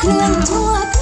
เคลื่อนทั่ว